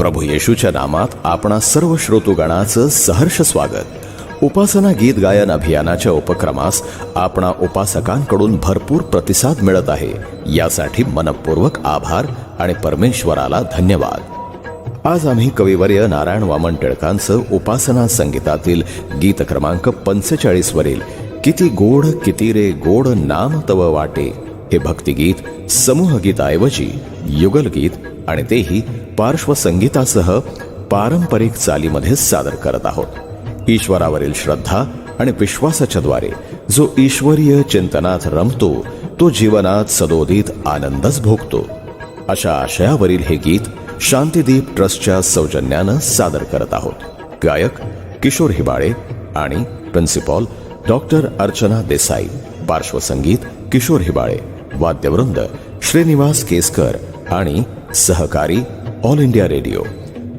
प्रभू येशूच्या नामात आपणा सर्व श्रोतुगणाचं सहर्ष स्वागत. उपासना गीत गायन अभियानाच्या उपक्रमास आपणा उपासकांकडून भरपूर प्रतिसाद मिळत आहे. यासाठी मनपूर्वक आभार आणि परमेश्वराला धन्यवाद. आज आम्ही कविवर्य नारायण वामन टिळकांचं उपासना संगीतातील गीत क्रमांक पंचेचाळीस वरील किती गोड किती रे गोड नाम तव वाटे हे भक्तिगीत समूह गीताऐवजी युगल गीत आणि तेही पार्श्वसंगीतासह पारंपरिक चालीमध्ये सादर करत आहोत. ईश्वरावरील श्रद्धा आणि विश्वासाच्या द्वारे जो ईश्वरीय चिंतनात रमतो तो जीवनात सदोदित आनंदच भोगतो. अशा आशयावरील हे गीत शांतीदीप ट्रस्टच्या सौजन्यानं सादर करत आहोत. गायक किशोर हिबाळे आणि प्रिन्सिपॉल डॉक्टर अर्चना देसाई पार्श्वसंगीत किशोर हिबाळे वाद्यवृंद श्रीनिवास केसकर आणि सहकारी ऑल इंडिया रेडियो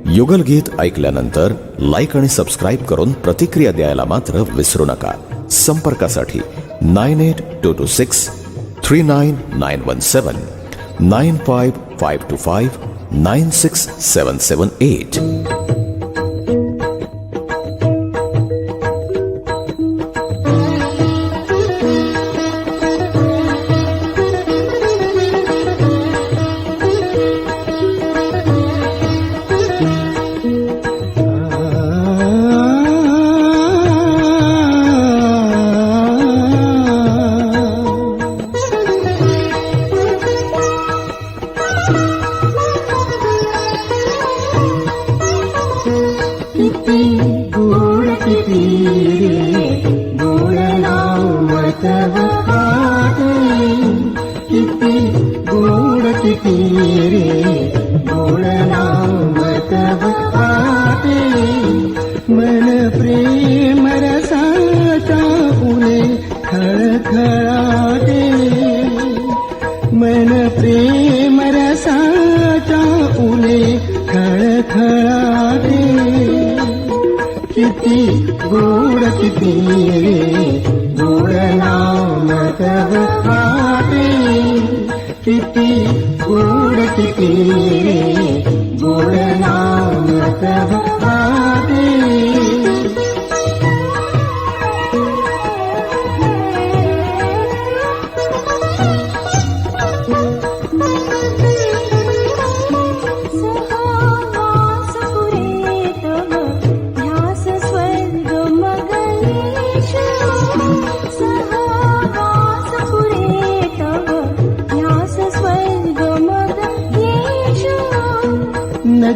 युगल गीत ऐकल्यानंतर लाईक आणि सबस्क्राईब करून प्रतिक्रिया द्यायला मात्र विसरू नका. संपर्कासाठी nine eight two two six three nine nine one seven nine five five two five nine six seven seven eight किती गोड किती रे गोड नाम मतव काटे मन प्रेम रसाचा उले खळखळाटे मन प्रेम रसाचा उले खळखळाटे किती गोड किती रे గూడకి గూడకి తీరే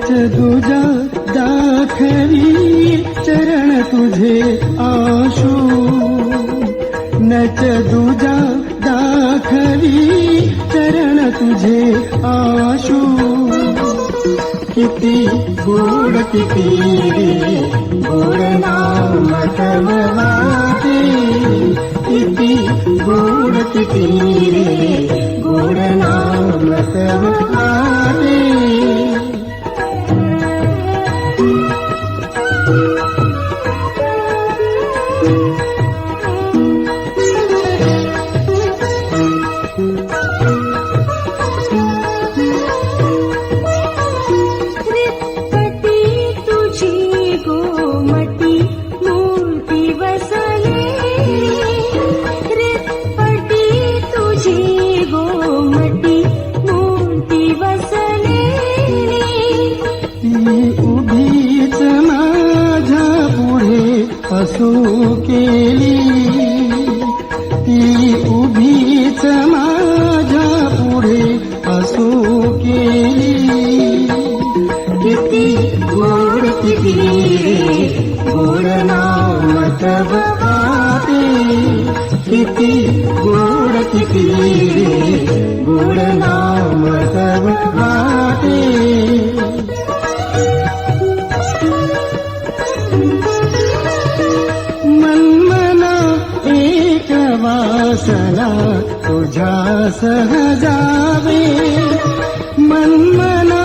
नच तुझा दाखवी चरण तुझे आशू। नच तुझा दाखवी चरण तुझे आशू। नाम वाटे किती गोड किती गुडना मत आरे गुड ना मतवादी मनमना एकवासना सजा मनमना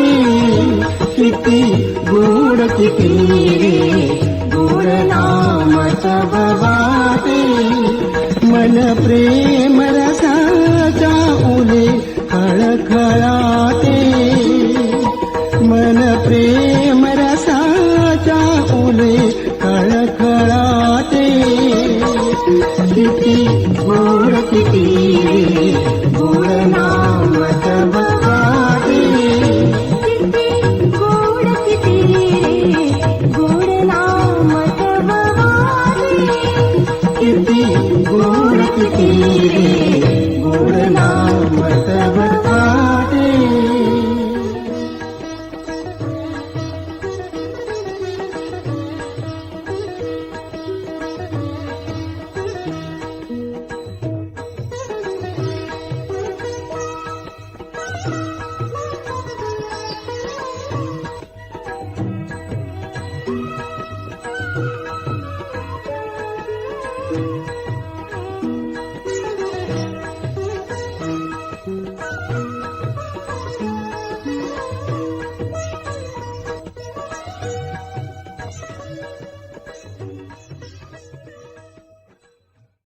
किती गोड किती गोड नाम सबवाते मन प्रेम रसाचा उले खळखळाते. मन प्रेम रसाचा उले खळखळाते. किती गोड किती गोड नाम